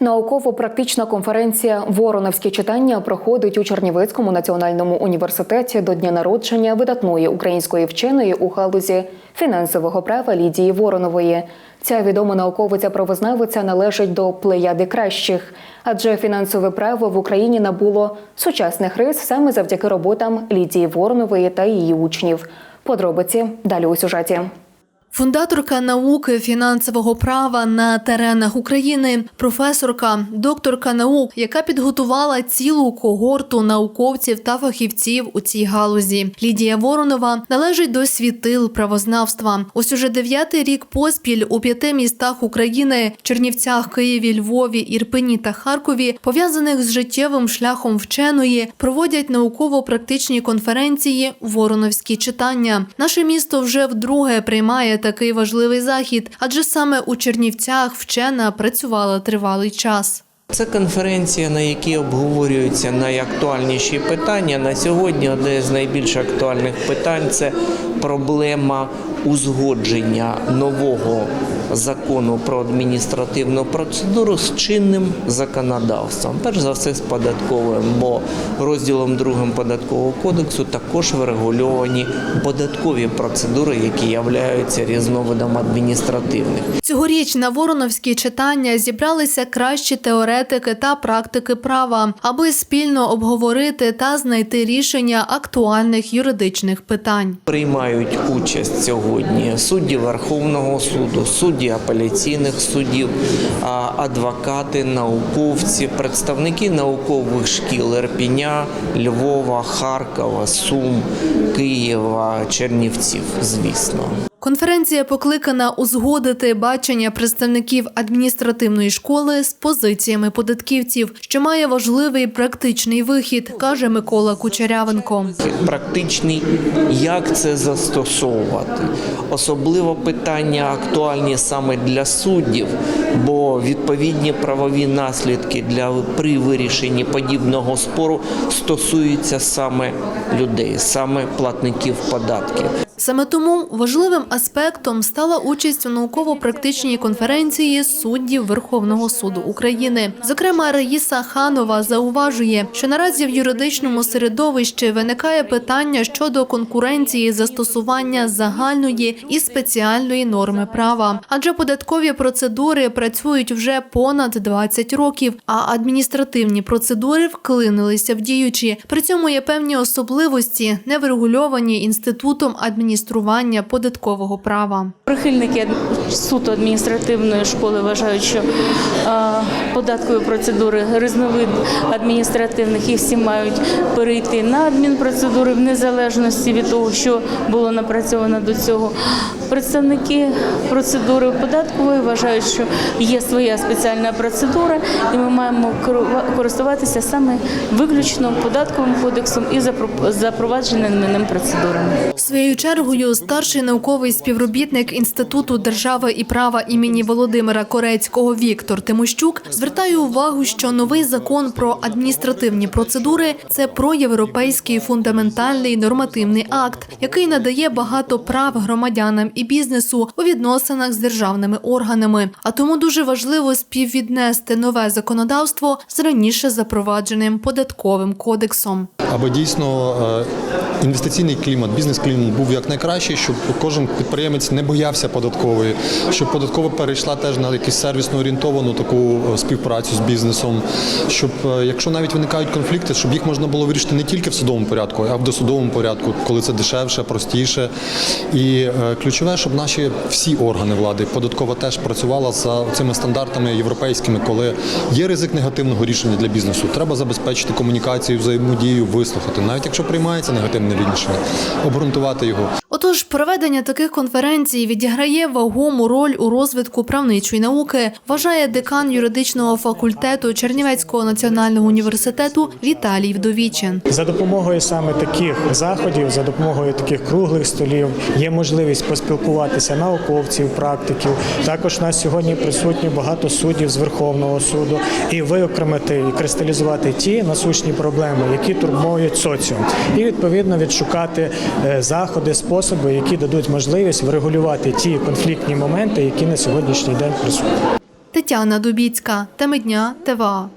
Науково-практична конференція Вороновські читання проходить у Чернівецькому національному університеті до дня народження видатної української вченої у галузі фінансового права Лідії Воронової. Ця відома науковиця-правознавиця належить до плеяди кращих, адже фінансове право в Україні набуло сучасних рис саме завдяки роботам Лідії Воронової та її учнів. Подробиці далі у сюжеті. Фундаторка науки фінансового права на теренах України, професорка, докторка наук, яка підготувала цілу когорту науковців та фахівців у цій галузі. Лідія Воронова належить до світил правознавства. Ось уже дев'ятий рік поспіль у п'яти містах України Чернівцях, Києві, Львові, Ірпені та Харкові, пов'язаних з життєвим шляхом вченої, проводять науково-практичні конференції Вороновські читання. Наше місто вже вдруге приймає такий важливий захід, адже саме у Чернівцях вчена працювала тривалий час. Це конференція, на якій обговорюються найактуальніші питання. На сьогодні одне з найбільш актуальних питань це проблема узгодження нового закону про адміністративну процедуру з чинним законодавством. Перш за все з податковим, бо розділом другим податкового кодексу також врегульовані податкові процедури, які являються різновидом адміністративних. Цьогоріч на Вороновські читання зібралися кращі теоретики та практики права, аби спільно обговорити та знайти рішення актуальних юридичних питань. Приймають участь сьогодні судді Верховного суду, судді апеляційних судів, адвокати, науковці, представники наукових шкіл Ірпіня, Львова, Харкова, Сум, Києва, Чернівців, звісно. Конференція покликана узгодити бачення представників адміністративної школи з позиціями податківців, що має важливий практичний вихід, каже Микола Кучерявенко. Практичний, як це застосовувати. Особливо питання актуальні саме для суддів, бо відповідні правові наслідки для при вирішенні подібного спору стосуються саме людей, саме платників податків. Саме тому важливим аспектом стала участь у науково-практичній конференції суддів Верховного суду України. Зокрема, Раїса Ханова зауважує, що наразі в юридичному середовищі виникає питання щодо конкуренції застосування загальної і спеціальної норми права, адже податкові процедури працюють вже понад 20 років, а адміністративні процедури вклинилися в діючі. При цьому є певні особливості, не врегульовані інститутом адміністрування податкового права. Прихильники суто адміністративної школи вважають, що податкові процедури різновид адміністративних і всі мають перейти на адмінпроцедури в незалежності від того, що було напрацьовано до цього. Представники процедури податкової вважають, що є своя спеціальна процедура, і ми маємо користуватися саме виключно податковим кодексом і запро- запровадженими ним процедурами. Своєю чергою старший науковий співробітник Інституту держави і права імені Володимира Корецького Віктор Тимощук звертає увагу, що новий закон про адміністративні процедури це проєвропейський фундаментальний нормативний акт, який надає багато прав громадянам і бізнесу у відносинах з державними органами. А тому дуже важливо співвіднести нове законодавство з раніше запровадженим податковим кодексом. аби дійсно е, інвестиційний клімат, бізнес-клімат був як найкращий, щоб кожен підприємець не боявся податкової, щоб податкова перейшла теж на якусь сервісно орієнтовану таку е, співпрацю з бізнесом, щоб е, якщо навіть виникають конфлікти, щоб їх можна було вирішити не тільки в судовому порядку, а в досудовому порядку, коли це дешевше, простіше. І е, ключове, щоб наші всі органи влади, податкова теж працювала за цими стандартами європейськими, коли є ризик негативного рішення для бізнесу, треба забезпечити комунікацію, взаємодію, вислухати, навіть якщо приймається негативне рішення, обґрунтувати його. Отож, проведення таких конференцій відіграє вагому роль у розвитку правничої науки, вважає декан юридичного факультету Чернівецького національного університету Віталій Вдовічин. За допомогою саме таких заходів, за допомогою таких круглих столів, є можливість поспілкуватися науковців, практиків. Також у нас сьогодні присутні багато суддів з Верховного суду і виокремити і кристалізувати ті насущні проблеми, які турбують соціум, і відповідно відшукати е, заходи, способи, які дадуть можливість врегулювати ті конфліктні моменти, які на сьогоднішній день присутні. Тетяна Дубіцька, Теми дня, ТВА.